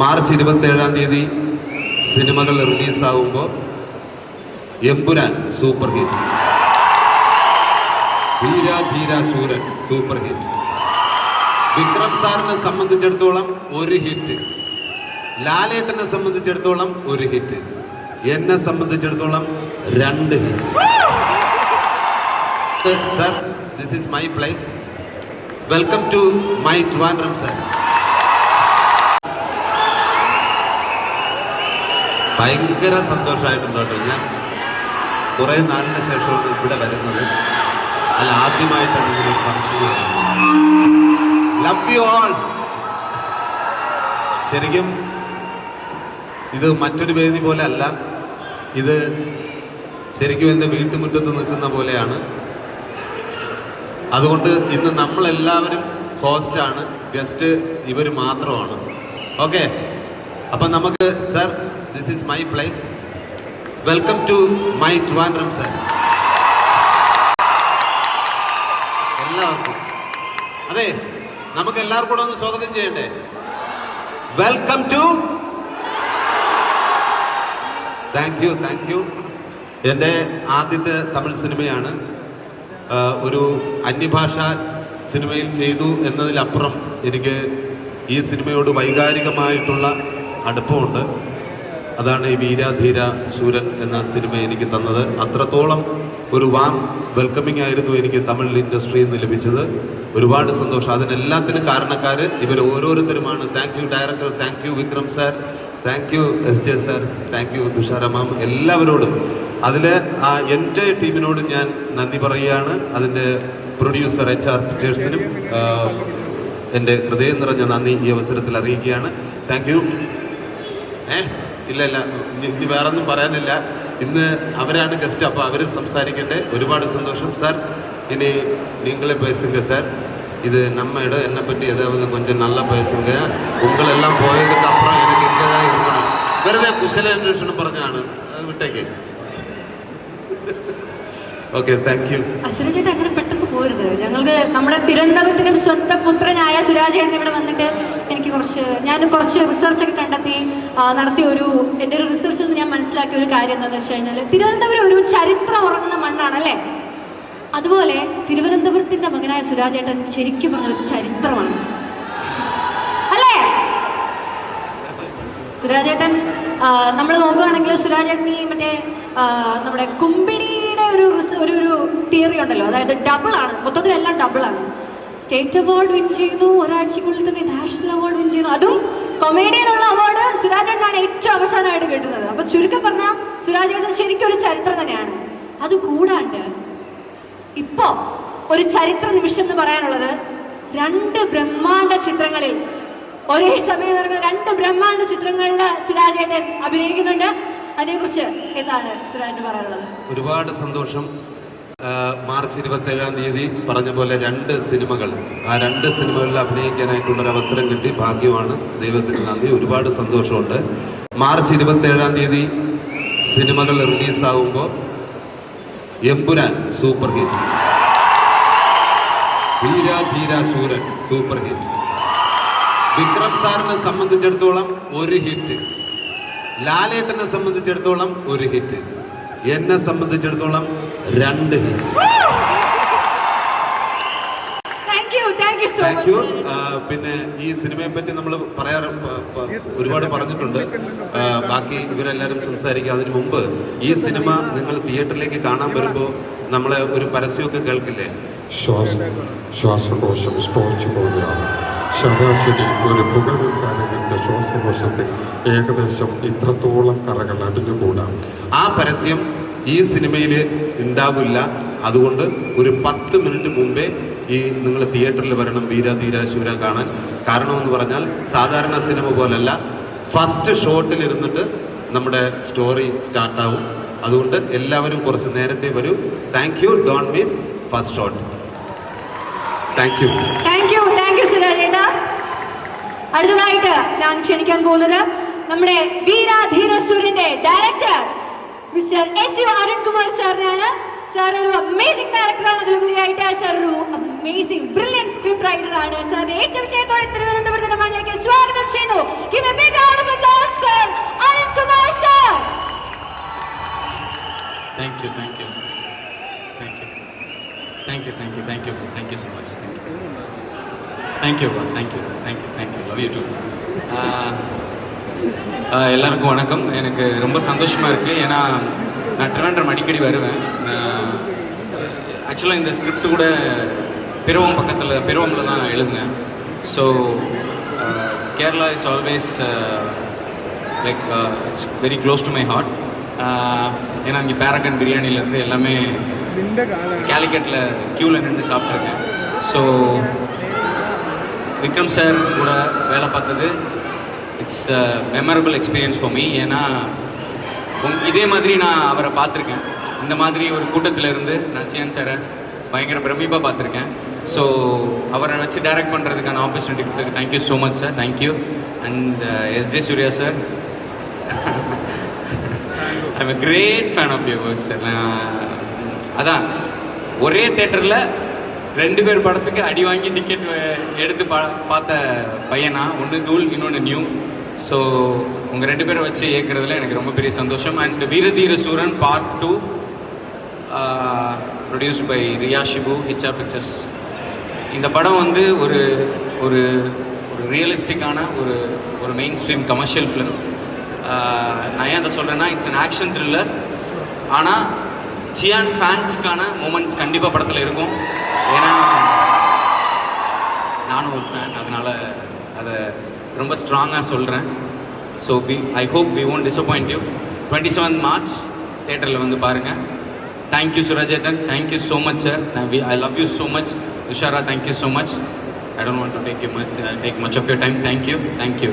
March ഇരുപത്തി ഏഴാം തീയതി സിനിമകൾ റിലീസാവുമ്പോൾ എമ്പുരാൻ സൂപ്പർ ഹിറ്റ്. ധീര ധീര ശൂരൻ സൂപ്പർ ഹിറ്റ്. വിക്രം സാറിനെ സംബന്ധിച്ചിടത്തോളം ഒരു ഹിറ്റ്. ലാലേട്ടനെ സംബന്ധിച്ചിടത്തോളം ഒരു ഹിറ്റ്. എന്നെ സംബന്ധിച്ചിടത്തോളം രണ്ട് hit. Sir this is my place welcome to my Trivandrum sir ഭയങ്കര സന്തോഷമായിട്ടുണ്ട് ഞാൻ കുറേ നാളിന് ശേഷമാണ് ഇവിടെ വരുന്നത്. അല്ല ആദ്യമായിട്ടാണ് ഒരു ഫംഗ്ഷൻ ലവ് യു ഓൾ ശരിക്കും ഇത് മറ്റൊരു വേദി പോലെ അല്ല. ഇത് ശരിക്കും എന്റെ വീട്ടുമുറ്റത്ത് നിൽക്കുന്ന പോലെയാണ്. അതുകൊണ്ട് ഇന്ന് നമ്മളെല്ലാവരും ഹോസ്റ്റാണ് ഗസ്റ്റ് ഇവർ മാത്രമാണ്. ഓക്കെ അപ്പം നമുക്ക് sir this is my place welcome to my Trivandrum sir എല്ലാവർക്കും. അതെ നമുക്ക് എല്ലാവർക്കും കൂടെ ഒന്ന് സ്വാഗതം ചെയ്യണ്ടേ? Welcome to thank you thank you എന്റെ ആദ്യത്തെ തമിഴ് സിനിമയാണ്. ഒരു അന്യഭാഷ സിനിമയിൽ ചെയ്തു എന്നതിലപ്പുറം എനിക്ക് ഈ സിനിമയോട് വൈകാരികമായിട്ടുള്ള അടുപ്പമുണ്ട്. അതാണ് ഈ വീരാധീര സൂരൻ എന്ന സിനിമ എനിക്ക് തന്നത്. അത്രത്തോളം ഒരു വാം വെൽക്കമിംഗ് ആയിരുന്നു എനിക്ക് തമിഴ് ഇൻഡസ്ട്രിയിൽ നിന്ന് ലഭിച്ചത്. ഒരുപാട് സന്തോഷം. അതിനെല്ലാത്തിനും കാരണക്കാർ ഇവർ ഓരോരുത്തരുമാണ്. Thank you director thank you Vikram sir thank you S J sir thank you Thushara ma'am എല്ലാവരോടും. അതിൽ ആ എന്റെ ടീമിനോട് ഞാൻ നന്ദി പറയുകയാണ്. അതിന്റെ പ്രൊഡ്യൂസർ എച്ച് ആർ പിക്ചേഴ്സിനും എന്റെ ഹൃദയം നിറഞ്ഞ നന്ദി ഈ അവസരത്തിൽ അറിയിക്കുകയാണ്. താങ്ക് യു ഏ? ഇല്ല ഇല്ല ഇനി ഇനി വേറൊന്നും പറയാനില്ല ഇന്ന് അവരാണ് ഗസ്റ്റ് അപ്പോൾ അവർ സംസാരിക്കട്ടെ ഒരുപാട് സന്തോഷം സാർ ഇനി நீங்களே பேசுங்க சார் இது நம்ம இடம் என்னை பற்றி ஏதாவது கொஞ்சம் நல்லா பேசுங்க உங்களெல்லாம் போயதுக்கு அப்புறம் எனக்கு இங்கே தான் இருக்கணும் വെറുതെ കുശലാന്വേഷണം പറഞ്ഞാണ് അത് വിട്ടേക്ക് ഓക്കെ താങ്ക് യു അശ്വര ചേട്ടൻ അങ്ങനെ പെട്ടെന്ന് പോരുത്. ഞങ്ങൾക്ക് നമ്മുടെ തിരുവനന്തപുരത്തിനും സ്വന്തം പുത്രനായ സുരാജ് ഏട്ടൻ ഇവിടെ വന്നിട്ട് എനിക്ക് കുറച്ച് ഞാൻ കുറച്ച് റിസർച്ച് ഒക്കെ കണ്ടെത്തി നടത്തിയ ഒരു എന്റെ ഒരു റിസർച്ചിൽ നിന്ന് ഞാൻ മനസ്സിലാക്കിയ ഒരു കാര്യം എന്താണെന്ന് വെച്ച് കഴിഞ്ഞാൽ തിരുവനന്തപുരം ഒരു ചരിത്രം ഉറങ്ങുന്ന മണ്ണാണ് അല്ലേ? അതുപോലെ തിരുവനന്തപുരത്തിന്റെ മകനായ സുരാജ് ഏട്ടൻ ശരിക്കും പറഞ്ഞ ഒരു ചരിത്രമാണ്. അല്ലേ? സുരാജേട്ടൻ നമ്മൾ നോക്കുകയാണെങ്കിൽ സുരാജേട്ടൻ ഈ മറ്റേ നമ്മുടെ ഒരു തിയറി ഉണ്ടല്ലോ. അതായത് ഡബിൾ ആണ്. മൊത്തത്തിലെല്ലാം ഡബിൾ ആണ്. സ്റ്റേറ്റ് അവാർഡ് വിൻ ചെയ്യുന്നു. ഒരാഴ്ചക്കുള്ളിൽ തന്നെ നാഷണൽ അവാർഡ് വിൻ ചെയ്യുന്നു. അതും കൊമേഡിയനുള്ള അവാർഡ് സുരാജേട്ടനാണ് ഏറ്റവും അവസാനമായിട്ട് കിട്ടുന്നത്. അപ്പൊ ചുരുക്കം പറഞ്ഞാൽ സുരാജേട്ടൻ ശരിക്കും ഒരു ചരിത്രം തന്നെയാണ്. അത് കൂടാണ്ട് ഇപ്പോ ഒരു ചരിത്ര നിമിഷം എന്ന് പറയാനുള്ളത് രണ്ട് ബ്രഹ്മാണ്ട ചിത്രങ്ങളിൽ ഒരേ സമയം നടക്കുന്ന രണ്ട് ബ്രഹ്മാണ്ട ചിത്രങ്ങളിൽ സുരാജേട്ടൻ അഭിനയിക്കുന്നുണ്ട്. അതിനെക്കുറിച്ച് എന്താണ് സുരാജിന് പറയാനുള്ളത്? ഒരുപാട് സന്തോഷം. മാർച്ച് ഇരുപത്തേഴാം തീയതി പറഞ്ഞ പോലെ രണ്ട് സിനിമകൾ. ആ രണ്ട് സിനിമകളിൽ അഭിനയിക്കാനായിട്ടുള്ളൊരു അവസരം കിട്ടി. ഭാഗ്യമാണ്. ദൈവത്തിന് നന്ദി. ഒരുപാട് സന്തോഷമുണ്ട്. മാർച്ച് ഇരുപത്തേഴാം തീയതി സിനിമകൾ റിലീസാവുമ്പോൾ എമ്പുരാൻ സൂപ്പർ ഹിറ്റ് ധീര ധീര ശൂരൻ സൂപ്പർ ഹിറ്റ് വിക്രം സാറിനെ സംബന്ധിച്ചിടത്തോളം ഒരു ഹിറ്റ്. ലാലേട്ടനെ സംബന്ധിച്ചിടത്തോളം ഒരു ഹിറ്റ്. എന്നെ സംബന്ധിച്ചിടത്തോളം രണ്ട് ഹിറ്റ് താങ്ക് യു പിന്നെ ഈ സിനിമയെ പറ്റി നമ്മൾ പറയാറ് ഒരുപാട് പറഞ്ഞിട്ടുണ്ട്. ബാക്കി ഇവരെല്ലാവരും സംസാരിക്കുക അതിനു മുമ്പ് ഈ സിനിമ നിങ്ങൾ തിയേറ്ററിലേക്ക് കാണാൻ വരുമ്പോൾ നമ്മളെ ഒരു പരസ്യമൊക്കെ കേൾക്കില്ലേ? ശ്വാസ ശ്വാസകോശം സ്പോഞ്ച് പോലെയാണ്. ശരാശരി ഒരു പുകവൽക്കാരന്റെ ശ്വാസകോശത്തിൽ ഏകദേശം ഇത്രത്തോളം കറകൾ അടിഞ്ഞുകൂടാ. ആ പരസ്യം ഈ സിനിമയിൽ ഉണ്ടാകില്ല അതുകൊണ്ട് ഒരു പത്ത് മിനിറ്റ് മുമ്പേ ഈ നിങ്ങൾ തിയേറ്ററിൽ വരണം വീര ശൂര കാണാൻ. കാരണമെന്ന് പറഞ്ഞാൽ സാധാരണ സിനിമ പോലല്ല. ഫസ്റ്റ് ഷോട്ടിൽ ഇരുന്നിട്ട് നമ്മുടെ സ്റ്റോറി സ്റ്റാർട്ടാവും. അതുകൊണ്ട് എല്ലാവരും കുറച്ച് നേരത്തെ വരൂ. Thank you don't miss first shot thank you thank you thank you സുരാജേട്ട അടുത്തതായിട്ട് ഞാൻ ക്ഷണിക്കാൻ പോകുന്നത് നമ്മുടെ വീരാധീര സൂര്യന്റെ director mister S U Arunkumar സാറിനെയാണ്. Sir ഒരു അമേസിംഗ് ഡയറക്ടറാണ് അതിലുപരിയായിട്ട് സാർ ഒരു അമേസിംഗ് ബ്രില്യൻ സ്ക്രിപ്റ്റ് റൈറ്റർ ആണ്. സാർ ഏറ്റവും സ്നേഹത്തോടെ തിരുവനന്തപുരത്തിന്റെ മണ്ണിലേക്ക് സ്വാഗതം ചെയ്യുന്നു. Give a big round of applause for Arun Kumar sir. Thank you, thank you. Thank you. Thank you thank you thank you thank you so much thank you thank you thank you thank you love you too எல்லாருக்கும் வணக்கம். எனக்கு ரொம்ப சந்தோஷமாக இருக்குது ஏன்னா நான் திருவனந்தரம் அடிக்கடி வருவேன். ஆக்சுவலாக இந்த ஸ்கிரிப்ட் கூட பெருவம் பக்கத்தில் பெருவமில் தான் எழுதினேன். So Kerala is always like it's very close to my heart ஏன்னா இங்கே பேரகன் பிரியாணிலேருந்து எல்லாமே கேலிக்கட்டில் க்யூவில் நின்று சாப்பிட்ருக்கேன் ஸோ விக்ரம் சார் கூட வேலை பார்த்தது. It's memorable experience for me ஏன்னா இதே மாதிரி நான் அவரை பார்த்துருக்கேன். இந்த மாதிரி ஒரு கூட்டத்தில் இருந்து நான் சியான் சாரை பயங்கர பிரமிப்பாக பார்த்துருக்கேன். ஸோ அவரை வச்சு டைரக்ட் பண்ணுறதுக்கான ஆப்பர்ச்சுனிட்டி கொடுத்ததுக்கு thank you so much sir thank you and S J Surya sir I a great fan of you work sir அதான் ஒரே தேட்டரில் ரெண்டு பேர் படத்துக்கு அடி வாங்கி டிக்கெட் எடுத்து பா பார்த்த பையனா ஒன்று தூள் இன்னொன்று நியூ. ஸோ உங்கள் ரெண்டு பேரை வச்சு இயக்குறதுல எனக்கு ரொம்ப பெரிய சந்தோஷம். And Veera Dheera Sooran part two produced by Riya Shibu ஹிச்சா பிக்சர்ஸ் இந்த படம் வந்து ஒரு ஒரு ஒரு ரியலிஸ்டிக்கான ஒரு ஒரு மெயின் ஸ்ட்ரீம் கமர்ஷியல் ஃபிலிம் நான் ஏன் அதை சொல்கிறேன்னா இட்ஸ் அன் ஆக்ஷன் த்ரில்லர் ஆனால் சியான் ஃபேன்ஸ்க்கான மூமெண்ட்ஸ் கண்டிப்பாக படத்தில் இருக்கும். ஏன்னா நானும் ஒரு ஃபேன் அதனால் அதை ரொம்ப ஸ்ட்ராங்காக சொல்கிறேன் so we I hope we won't disappoint you twenty seventh March தேட்டரில் வந்து பாருங்கள் thank you சுரஜேட்டன் thank you so much sir I love you so much உஷாரா thank you so much I don't want to take you much take much of your time thank you thank you